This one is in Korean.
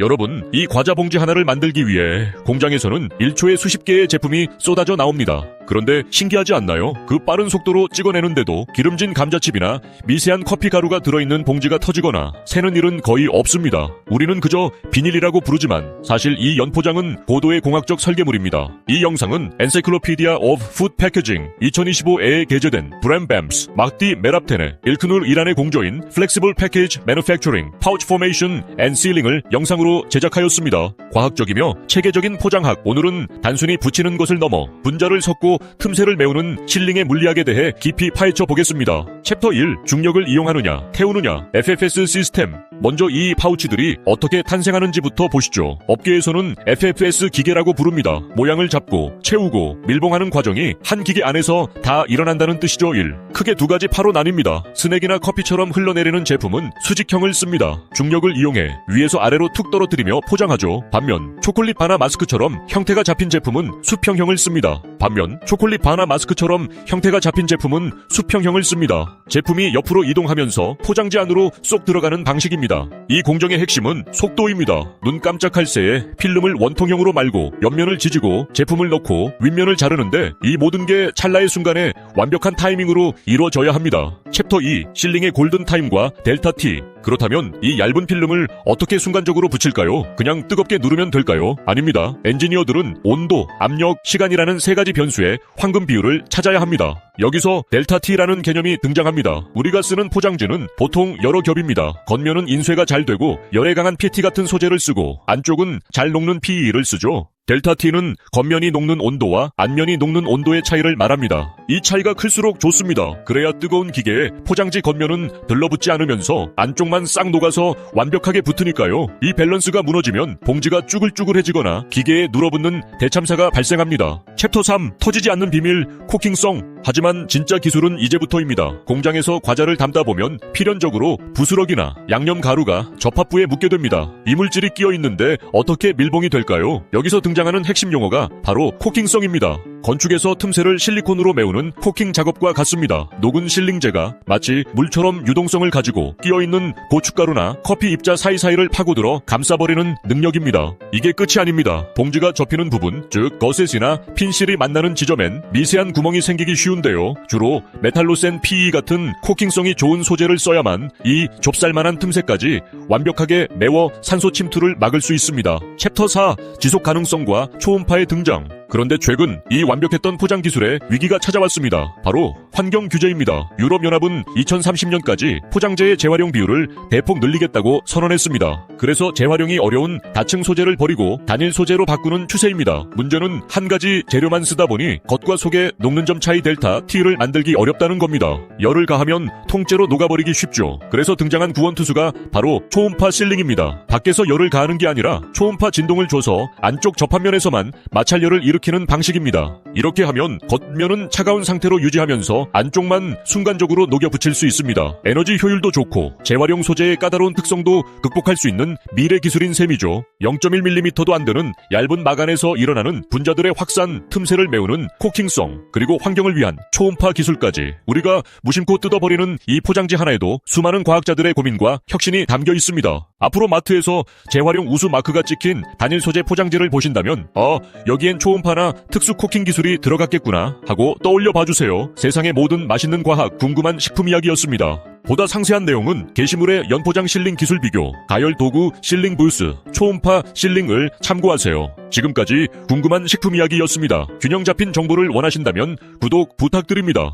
여러분, 이 과자 봉지 하나를 만들기 위해 공장에서는 1초에 수십 개의 제품이 쏟아져 나옵니다. 그런데 신기하지 않나요? 그 빠른 속도로 찍어내는데도 기름진 감자칩이나 미세한 커피 가루가 들어있는 봉지가 터지거나 새는 일은 거의 없습니다. 우리는 그저 비닐이라고 부르지만 사실 이 연포장은 고도의 공학적 설계물입니다. 이 영상은 Encyclopedia of Food Packaging 2025에에 게재된 브램 뱀스, 막디 메랍텐의 일크눌 이란의 공조인 Flexible Package Manufacturing, Pouch Formation and Sealing을 영상으로 제작하였습니다. 과학적이며 체계적인 포장학, 오늘은 단순히 붙이는 것을 넘어 분자를 섞고 틈새를 메우는 실링의 물리학에 대해 깊이 파헤쳐 보겠습니다. 챕터 1. 중력을 이용하느냐, 태우느냐, FFS 시스템. 먼저 이 파우치들이 어떻게 탄생하는지부터 보시죠. 업계에서는 FFS 기계라고 부릅니다. 모양을 잡고, 채우고, 밀봉하는 과정이 한 기계 안에서 다 일어난다는 뜻이죠. 1. 크게 두 가지 파로 나뉩니다. 스낵이나 커피처럼 흘러내리는 제품은 수직형을 씁니다. 중력을 이용해 위에서 아래로 툭 떨어뜨리며 포장하죠. 반면 초콜릿 바나 마스크처럼 형태가 잡힌 제품은 수평형을 씁니다. 반면 초콜릿 바나 마스크처럼 형태가 잡힌 제품은 수평형을 씁니다. 제품이 옆으로 이동하면서 포장지 안으로 쏙 들어가는 방식입니다. 이 공정의 핵심은 속도입니다. 눈 깜짝할 새에 필름을 원통형으로 말고 옆면을 지지고 제품을 넣고 윗면을 자르는데 이 모든 게 찰나의 순간에 완벽한 타이밍으로 이루어져야 합니다. 챕터 2 실링의 골든 타임과 델타 T 그렇다면 이 얇은 필름을 어떻게 순간적으로 붙일까요? 그냥 뜨겁게 누르면 될까요? 아닙니다. 엔지니어들은 온도, 압력, 시간이라는 세 가지 변수의 황금 비율을 찾아야 합니다. 여기서 델타 T라는 개념이 등장합니다. 우리가 쓰는 포장지는 보통 여러 겹입니다. 겉면은 인쇄가 잘 되고 열에 강한 PT 같은 소재를 쓰고 안쪽은 잘 녹는 PE를 쓰죠. 델타 T는 겉면이 녹는 온도와 안면이 녹는 온도의 차이를 말합니다. 이 차이가 클수록 좋습니다. 그래야 뜨거운 기계에 포장지 겉면은 들러붙지 않으면서 안쪽만 싹 녹아서 완벽하게 붙으니까요. 이 밸런스가 무너지면 봉지가 쭈글쭈글해지거나 기계에 눌어붙는 대참사가 발생합니다. 챕터 3 터지지 않는 비밀 코킹성 하지만 진짜 기술은 이제부터입니다. 공장에서 과자를 담다 보면 필연적으로 부스러기나 양념 가루가 접합부에 묻게 됩니다. 이물질이 끼어 있는데 어떻게 밀봉이 될까요? 여기서 등장하는 핵심 용어가 바로 코킹성입니다. 건축에서 틈새를 실리콘으로 메우는 코킹 작업과 같습니다. 녹은 실링제가 마치 물처럼 유동성을 가지고 끼어있는 고춧가루나 커피 입자 사이사이를 파고들어 감싸버리는 능력입니다. 이게 끝이 아닙니다. 봉지가 접히는 부분, 즉 거셋이나 핀실이 만나는 지점엔 미세한 구멍이 생기기 쉬운데요. 주로 메탈로 센 PE 같은 코킹성이 좋은 소재를 써야만 이 좁쌀만한 틈새까지 완벽하게 메워 산소 침투를 막을 수 있습니다. 챕터 4 지속 가능성과 초음파의 등장 그런데 최근 이 완벽했던 포장 기술에 위기가 찾아왔습니다. 바로 환경 규제입니다. 유럽연합은 2030년까지 포장재의 재활용 비율을 대폭 늘리겠다고 선언했습니다. 그래서 재활용이 어려운 다층 소재를 버리고 단일 소재로 바꾸는 추세입니다. 문제는 한 가지 재료만 쓰다 보니 겉과 속의 녹는 점 차이 델타 T를 만들기 어렵다는 겁니다. 열을 가하면 통째로 녹아버리기 쉽죠. 그래서 등장한 구원투수가 바로 초음파 실링입니다. 밖에서 열을 가하는 게 아니라 초음파 진동을 줘서 안쪽 접합면에서만 마찰열을 일으키는 방식입니다. 이렇게 하면 겉면은 차가운 상태로 유지하면서 안쪽만 순간적으로 녹여 붙일 수 있습니다. 에너지 효율도 좋고 재활용 소재의 까다로운 특성도 극복할 수 있는 미래 기술인 셈이죠. 0.1mm도 안 되는 얇은 마간에서 일어나는 분자들의 확산 틈새를 메우는 코킹성 그리고 환경을 위한 초음파 기술까지 우리가 무심코 뜯어버리는 이 포장지 하나에도 수많은 과학자들의 고민과 혁신이 담겨 있습니다. 앞으로 마트에서 재활용 우수 마크가 찍힌 단일 소재 포장지를 보신다면 아 여기엔 초음파나 특수 코킹 기술이 들어갔겠구나 하고 떠올려 봐주세요. 세상의 모든 맛있는 과학 궁금한 식품 이야기였습니다. 보다 상세한 내용은 게시물의 연포장 실링 기술 비교, 가열 도구 실링 부스, 초음파 실링을 참고하세요. 지금까지 궁금한 식품 이야기였습니다. 균형 잡힌 정보를 원하신다면 구독 부탁드립니다.